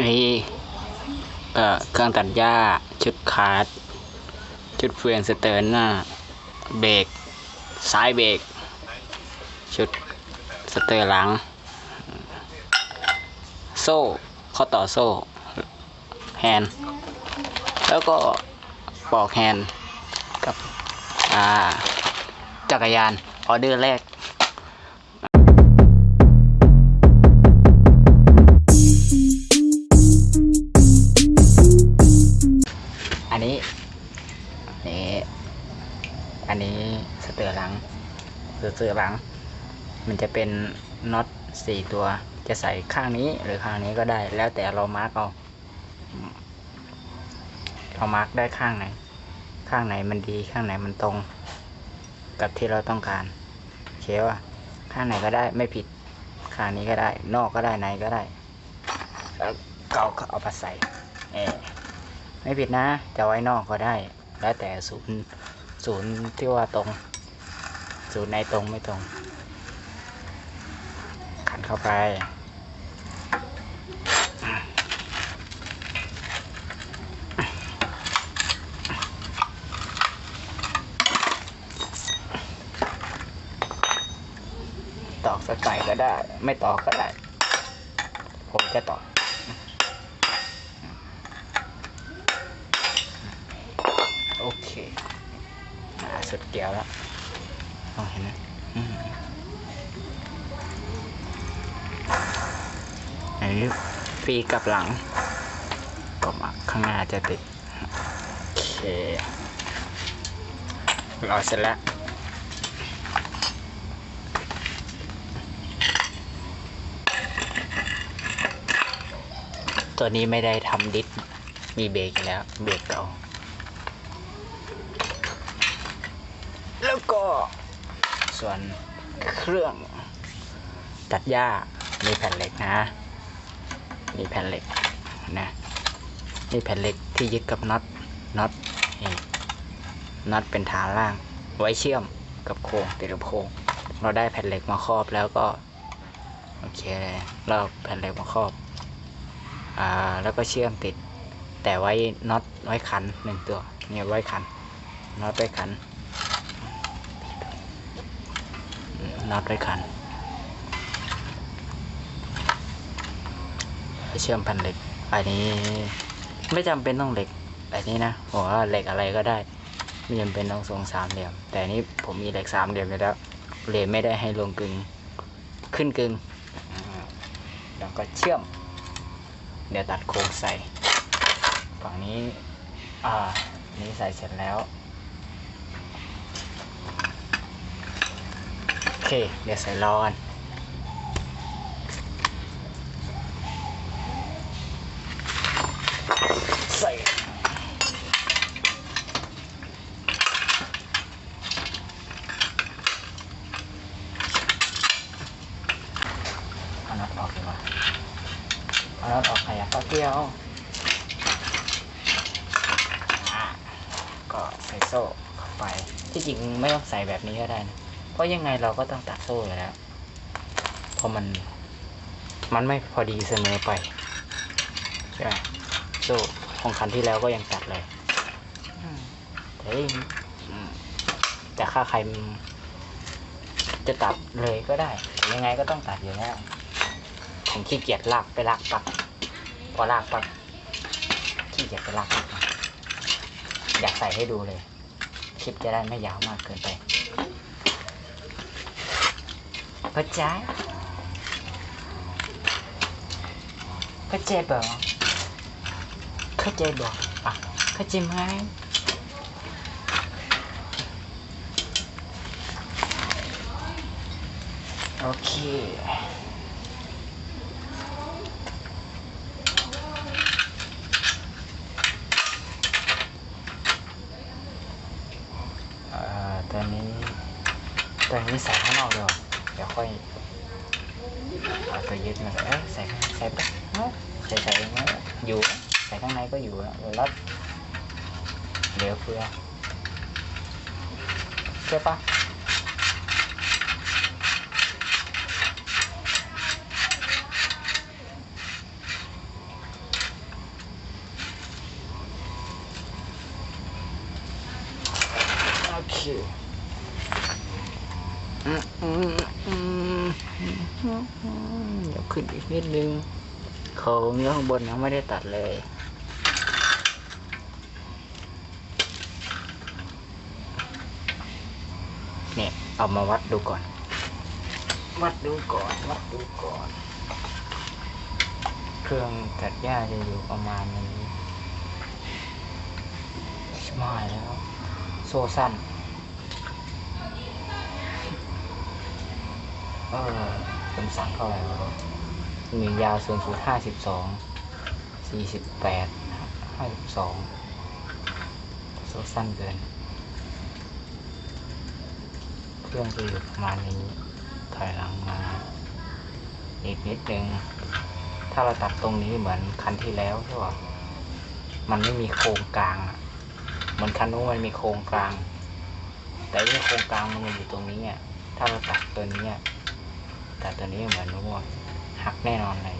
มีเอ่เครื่องตัดหญ้า ชุดคาร์ดชุดเฟืองสเตอร์หน้า เบรกซ้ายเบรกชุดสเตอร์หลัง โซ่ข้อต่อโซ่ แฮนด์แล้วก็ปอกแฮนด์กับอ่าจักรยานออเดอร์แรก สเตอหลัง มันจะเป็นน็อตสี่ตัวจะใส่ข้างนี้หรือข้างนี้ก็ได้ แล้วแต่เรามาร์กเอาเรามาร์กได้ข้างไหน ข้างไหนมันดีข้างไหนมันตรง กับที่เราต้องการโอเคว่าข้างไหนก็ได้ไม่ผิดข้างนี้ก็ได้ นอกก็ได้ในก็ได้แล้วก็เอาเอาไปใส่เอไม่ผิดนะ จะไว้นอกก็ได้ แล้วแต่ศูนย์ศูนย์ที่ว่าตรง ศูนย์ไหนตรงไม่ตรง ขันเข้าไป ตอกสักไก่ก็ได้ ไม่ตอกก็ได้ ผมจะตอกโอเคอ่าสุดเกี่ยวแล้ว มอเห็นไหมอืมอันนี้ฟรีกลับหลังก็มาข้างหน้าจะติด โอเครอเสร็จแล้วตัวนี้ไม่ได้ทำดิสมีเบรกแล้ว เบรกเก่าแล้วก็ ส่วนเครื่องตัดหญ้ามีแผ่นเหล็กนะ มีแผ่นเหล็กนะนี่แผ่นเหล็กที่ยึดกับน็อตน็อตนี่น็อตเป็นฐานล่าง ไว้เชื่อมกับโครงติดกับโครงเราได้แผ่นเหล็กมาครอบแล้วก็โอเคเลยเราแผ่นเหล็กมาครอบอ่าแล้วก็เชื่อมติด แต่ไว้น็อตไว้ขันหนึ่งตัวเนี่ยไว้ขันน็อตไว้ขันอืม น็อตไว้ขันไปเชื่อมแผ่นเหล็ก อันนี้ไม่จำเป็นต้องเหล็กแบบนี้นะผมว่าเหล็กอะไรก็ได้ ไม่จำเป็นต้องทรงสามเหลี่ยม แต่นี้ผมมีเหล็กสามเหลี่ยมอยู่แล้วเลยไม่ได้ให้ลงกึงขึ้นกึงแล้วก็เชื่อม เดี๋ยวตัดโครงใส่ ฝั่งนี้ อ่า นี้ใส่เสร็จแล้ว โอ เค เดี๋ยวใส่รอน ใส่เอาน็อตออกดีกว่าเอาน็อตออกขยับก็เกี่ยวอะก็ใส่โซ่เข้าไป ที่จริงไม่ต้องใส่แบบนี้ก็ได้นะ เพราะยังไงเราก็ต้องตัดโซ่อยู่แล้วเพราะมันมันไม่พอดีเสมอไปใช่ไหมโซ่ของคันที่แล้วก็ยังตัดเลยอืมแต่เอ้ยอืมแต่ค่าใครมันจะตัดเลยก็ได้แต่ยังไงก็ต้องตัดอยู่แล้วผมขี้เกียจลากไปลากปัก พอลากปักขี้เกียจไปลากปักมาอยากใส่ให้ดูเลย คลิปจะได้ไม่ยาวมากเกินไป เข้าใจเข้าใจบ่เข้ đó sạc sạc đó nó sạc sạc nó dừa sạc con này có dừa rồi lết liệu khuya. Cái phát Okay. Mm-mm. ข้างในก็อยู่แล้วรัดเหลือเฟือใช่ปะอืมอืมอืมเดี๋ยวขึ้นอีกนิดนึงเขาเนื้อข้างบนยังไม่ได้ตัดเลยเนี่ยเอามาวัดดูก่อน วัดดูก่อน วัดดูก่อน เครื่องตัดหญ้าจะอยู่ประมาณนี้ชิมายแล้ว โซ่สั้นเออผมสั่งเท่าไหร่วะ หนึ่งยาวสูงสุดห้าสิบสองสี่สิบแปดห้าสิบสองโซ่สั้นเกิน เครื่องจะอยู่ประมาณนี้ ถอยหลังมา อีกนิดนึง ถ้าเราตัดตรงนี้เหมือนคันที่แล้วใช่ป่ะมันไม่มีโครงกลางอะเหมือนคันนู้นมันมีโครงกลาง แต่ที่โครงกลางมันอยู่ตรงนี้อะถ้าเราตัดตัวนี้อะตัดตัวนี้เหมือนนู้น หักแน่นอนเลย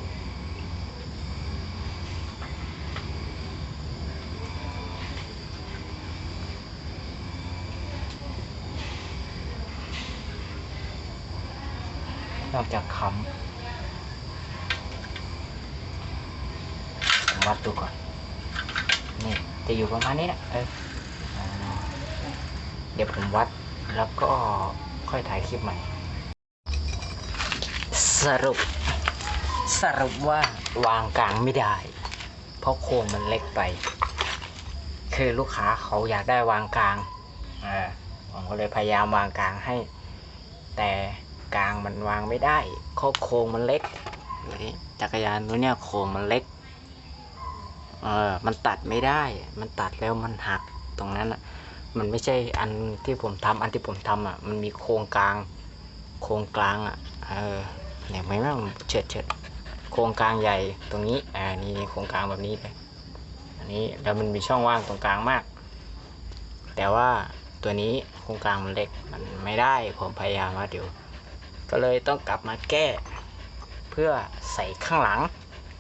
นอกจากค้ำผมวัดดูก่อน นี่จะอยู่ประมาณนี้แหละเออเดี๋ยวผมวัดแล้วก็ค่อยถ่ายคลิปใหม่ สรุป สรุปว่าวางกลางไม่ได้ เพราะโครงมันเล็กไป คือลูกค้าเขาอยากได้วางกลางเออผมก็เลยพยายามวางกลางให้ แต่กลางมันวางไม่ได้เพราะโครงมันเล็กดูดิจักรยานตัวเนี้ยโครงมันเล็กเออมันตัดไม่ได้ มันตัดแล้วมันหักตรงนั้นอะ มันไม่ใช่อันที่ผมทำอันที่ผมทำอะ มันมีโครงกลาง โครงกลางอะ เออเนี่ยไม่แม่งเฉิดเฉิด โครงกลางใหญ่ตรงนี้อ่านี่โครงกลางแบบนี้เลยอันนี้แล้วมันมีช่องว่างตรงกลางมาก แต่ว่าตัวนี้โครงกลางมันเล็กมันไม่ได้ผมพยายามว่าเดี๋ยวก็เลยต้องกลับมาแก้ เพื่อใส่ข้างหลัง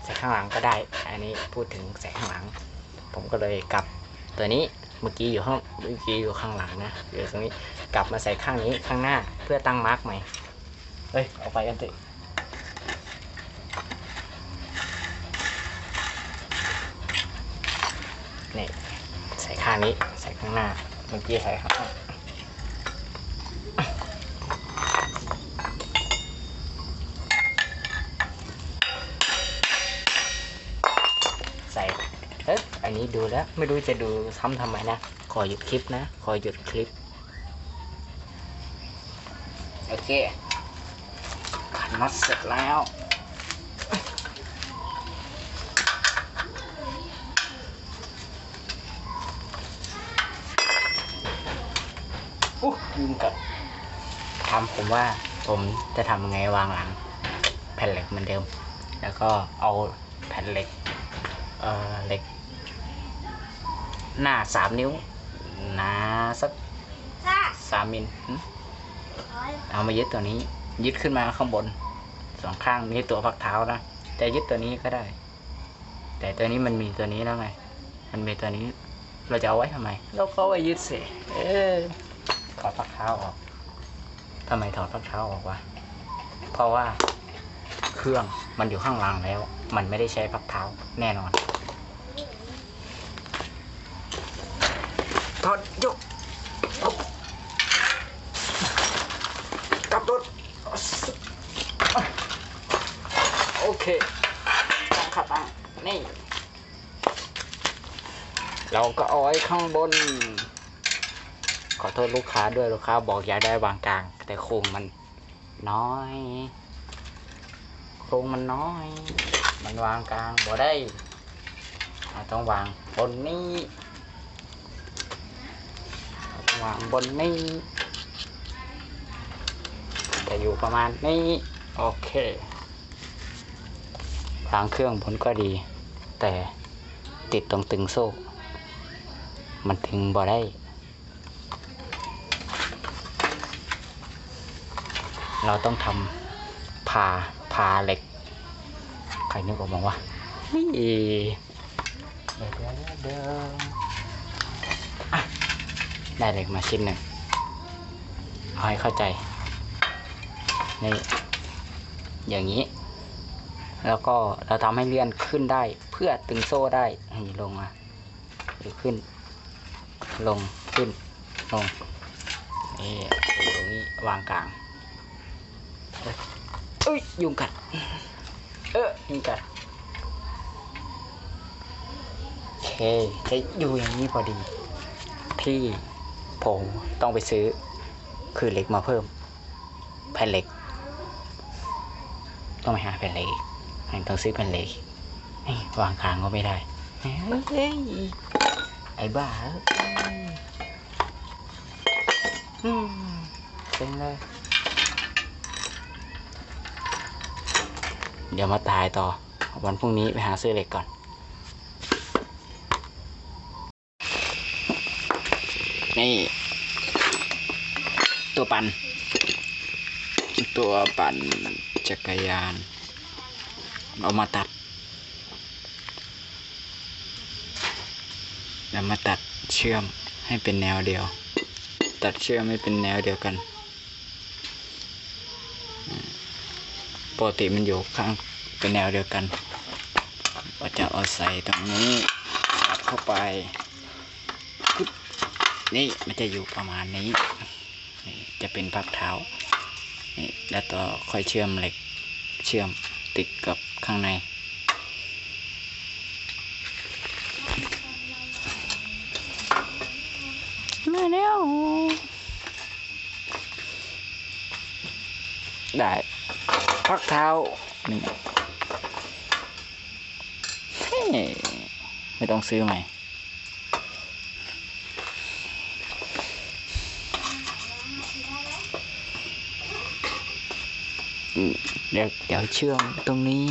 ใส่ข้างหลังก็ได้ อันนี้พูดถึงใส่ข้างหลัง ผมก็เลยกลับตัวนี้เมื่อกี้อยู่ข้างเมื่อกี้อยู่ข้างหลังนะอยู่ตรงนี้กลับมาใส่ข้างนี้ข้างหน้าเพื่อตั้งมาร์กใหม่เฮ้ยเอาไปกันเถอะ นี่ใส่ข้างนี้ใส่ข้างหน้าเมื่อกี้ใส่ข้างใส่เอ๊ะอันนี้ดูแล้วไม่รู้จะดูซ้ำทำไมนะ ขอหยุดคลิปนะ ขอหยุดคลิป โอเคขันน็อตเสร็จแล้ว อู้ยุงกัดถามผมว่าผมจะทำยังไงวางหลัง แผ่นเหล็กเหมือนเดิม แล้วก็เอาแผ่นเหล็ก เอ่อเหล็ก หน้าสามนิ้วหนาสักจ้าสามมิลหึเอามายึดตัวนี้ ยึดขึ้นมาข้างบนสองข้างนี้ตัวพักเท้านะแต่ยึดตัวนี้ก็ได้ แต่ตัวนี้มันมีตัวนี้แล้วไงมันมีตัวนี้ เราจะเอาไว้ทำไม เราก็เอาไว้ยึดสิเออ ถอดพักเท้าออกทำไมถอดพักเท้าออกวะเพราะว่าเครื่องมันอยู่ข้างหลังแล้ว มันไม่ได้ใช้พักเท้าแน่นอนถอดยกกลับรถโอเคตั้งขาตั้งนี่เราก็เอาไว้ข้างบน ขอโทษลูกค้าด้วยลูกค้าบอกอยากได้วางกลาง แต่โครงมันน้อย โครงมันน้อย มันวางกลางบ่ได้ต้องวางบนนี้ต้องวางบนนี้จะอยู่ประมาณนี้ โอเคทางเครื่องผลก็ดี แต่ติดตรงตึงโซ่ มันถึงบ่ได้ เราต้องทำผ่าผ่าเหล็ก ใครนึกออกมาว่านี่เดี๋ยวเดี๋ยวได้เหล็กมาชิ้นหนึ่งเอาให้เข้าใจ นี่ อย่างนี้ แล้วก็เราทำให้เลื่อนขึ้นได้ เพื่อตึงโซ่ได้นี่ลงมาหรือขึ้น ลงขึ้นลงนี่ตรงนี้วางกลาง อ้ยยุงกัด เออยุงกัดโอเคจะอยู่อย่างนี้พอดี ที่ผมต้องไปซื้อ คือเหล็กมาเพิ่ม แผ่นเหล็ก ต้องไปหาแผ่นเหล็กต้องซื้อแผ่นเหล็กวางกลางก็ไม่ได้ไอ้บ้าเป็นเลย เดี๋ยวมาตายต่อวันพรุ่งนี้ไปหาซื้อเหล็กก่อน นี่ ตัวปันตัวปั่นจักรยาน เอามาตัดแล้วมาตัดเชื่อมให้เป็นแนวเดียว ตัดเชื่อมให้เป็นแนวเดียวกันอืม ปกติมันอยู่ข้างเป็นแนวเดียวกันก็จะเอาใส่ตรงนี้สับเข้าไปนี่มันจะอยู่ประมาณนี้นี่จะเป็นพักเท้านี่แล้วต่อค่อยเชื่อมเหล็กเชื่อมติดกับข้างใน มาแล้วได้ พักเท้านี่ไม่ต้องซื้อใหม่เดี๋ยวเดี๋ยวเชื่อมตรงนี้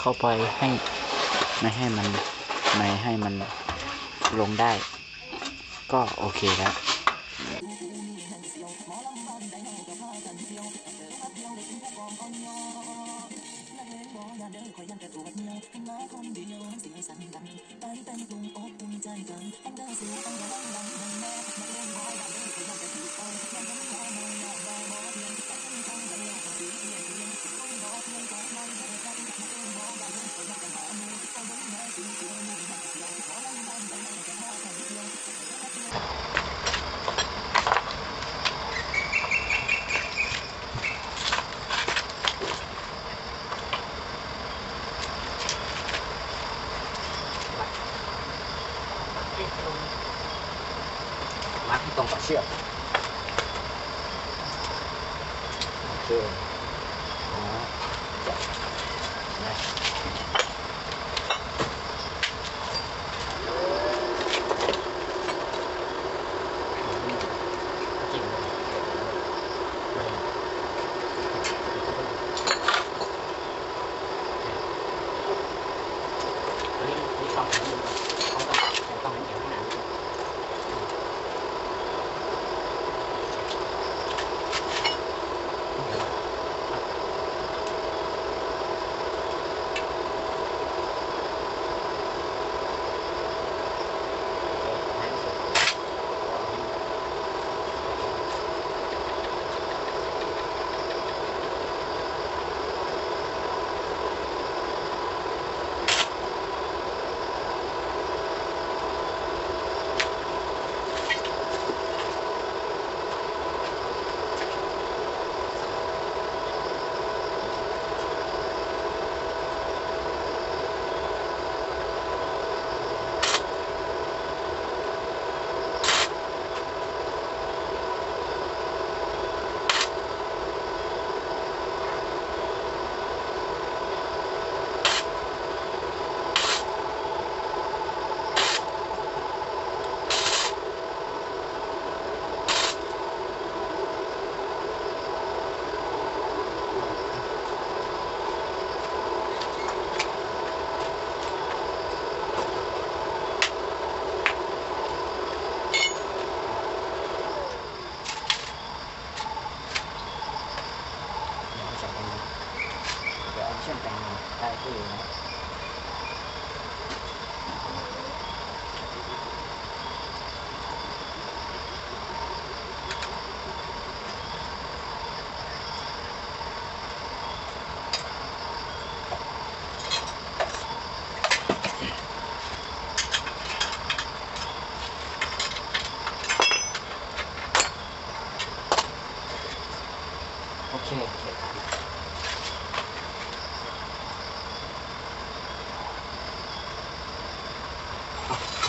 เข้าไปให้ไม่ให้มันไม่ให้มันลงได้ ก็โอเคแล้ว มาร์คตรงกับเชือก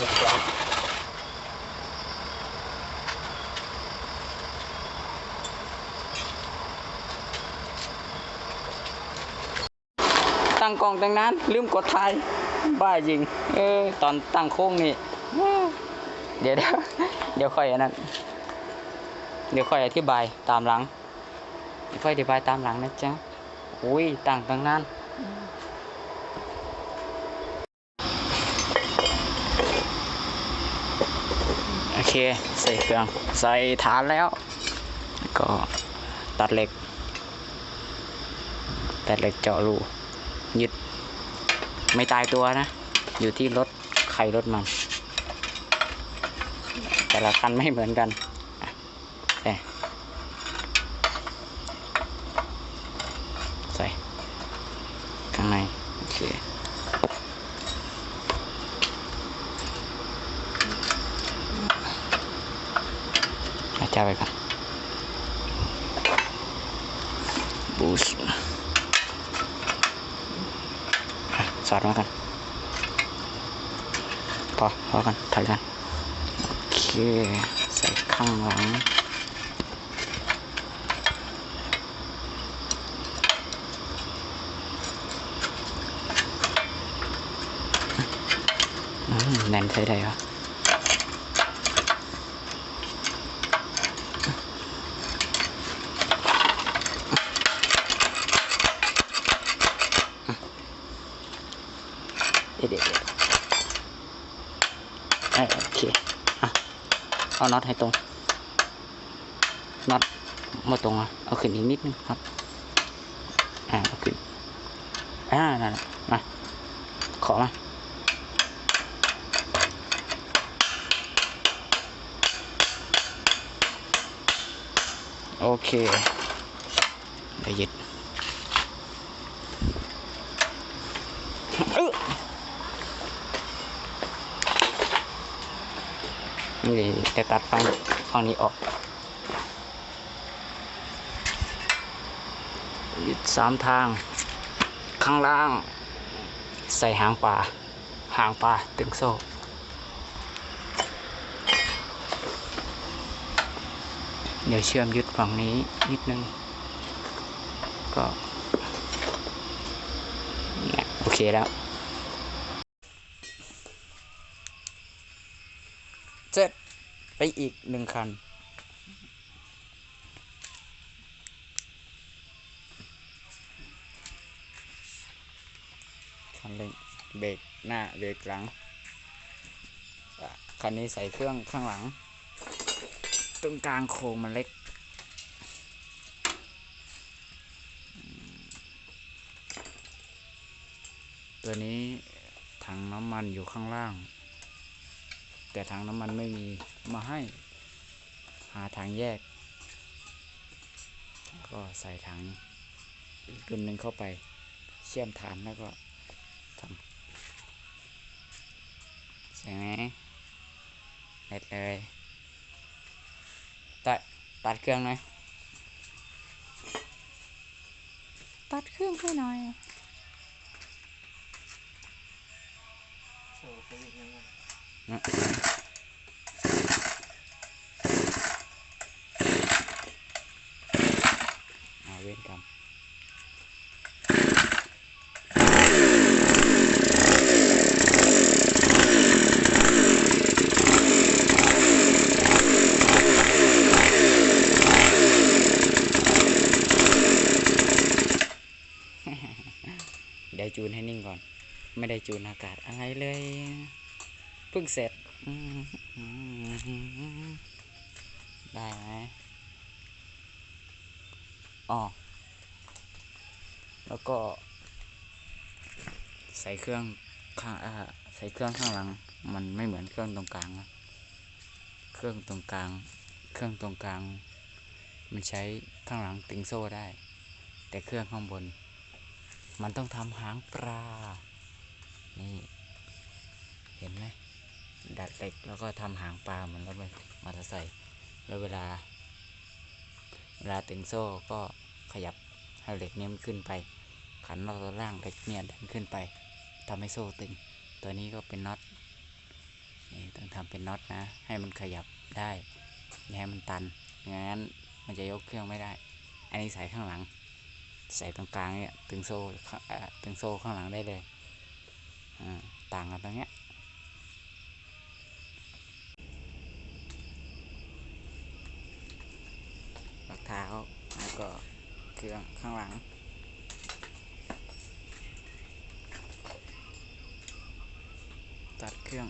ตั้งกล้องตั้งนั้น ลืมกดถ่ายบ้าจริง เออ ตอนตั้งโค้งนี่เดี๋ยวเดี๋ยว เดี๋ยวค่อยอันนั้น เดี๋ยวค่อยอธิบายตามหลัง ค่อยอธิบายตามหลังนะจ๊ะ อุ้ยตั้งตั้งนานโอ เคใส่เครื่องใส่ฐานแล้ว ก็ตัดเหล็ก ตัดเหล็กเจาะรูยึดไม่ตายตัวนะ อยู่ที่รถใครรถมัน แต่ละคันไม่เหมือนกันอะใส่ใส่ ข้างใน โอเค อาจารย์ไปก่อนบูส อะสอดมากัน พอพอกันถอ ยกัน โอเค ใส่ข้างหลังแน่นใช้ได้เหรอเดี๋ยวเดี๋ยวเดี๋ยวเอ้ยโอเค อะ เอาน็อตให้ตรงน็อตมาตรงอะเอาขึ้นอีกนิดนึงครับอ่าเอาขึ้นอ่านั่นแหละมาขอมาโอเคเดี๋ยวยึด นี่จะตัดฟังฟังนี้ออกยึดสามทาง ข้างล่าง ใส่หางปลาหางปลาตึงโซ่เดี๋ยวเชื่อมยึดฝั่งนี้นิดนึง ก็ โอเคแล้ว เสร็จไปอีกหนึ่งคัน คันเร่งเบรกหน้าเบรกหลัง คันนี้ใส่เครื่องข้างหลัง ตรงกลางโค้งมันเล็ก ตัวนี้ถังน้ำมันอยู่ข้างล่าง แต่ถังน้ำมันไม่มีมาให้ หาทางแยก ก็ใส่ถังอีกรุ่นหนึ่งเข้าไปเชื่อมฐานแล้วก็ทำใช่ไหมเด็ดเลยตัดตัดเครื่องหน่อยตัดเครื่องให้หน่อย นะเอาเว้นกรรมเดี๋ยวจูนให้นิ่งก่อน ไม่ได้จูนอากาศอะไรเลย พิ่งเสร็จ ได้ไหมอ๋อ แล้วก็ ใส่เครื่องข้างอ่าใส่เครื่องข้างหลัง มันไม่เหมือนเครื่องตรงกลางนะ เครื่องตรงกลาง เครื่องตรงกลาง มันใช้ข้างหลังตึงโซ่ได้ แต่เครื่องข้างบน มันต้องทำหางปลา นี่ เห็นไหม ดัดเหล็ก แล้วก็ทำหางปลาเหมือนรถมอเตอร์ไซค์แล้วเวลา เวลาตึงโซ่ก็ขยับให้เหล็กเนี้ยมันขึ้นไป ขันน็อตตัวล่างเหล็กเนี่ยดันขึ้นไปทำให้โซ่ตึง ตัวนี้ก็เป็นน็อตนี่ต้องทำเป็นน็อตนะ ให้มันขยับได้อย่าให้มันตันไม่งั้นมันจะยกเครื่องไม่ได้ อันนี้ใส่ข้างหลัง ใส่ตรงกลางเนี่ยตึงโซ่ข้างตึงโซ่ข้างหลังได้เลยอ่าต่างกันตรงเนี้ยรองเท้าแล้วก็เครื่องข้างหลัง ตัดเครื่อง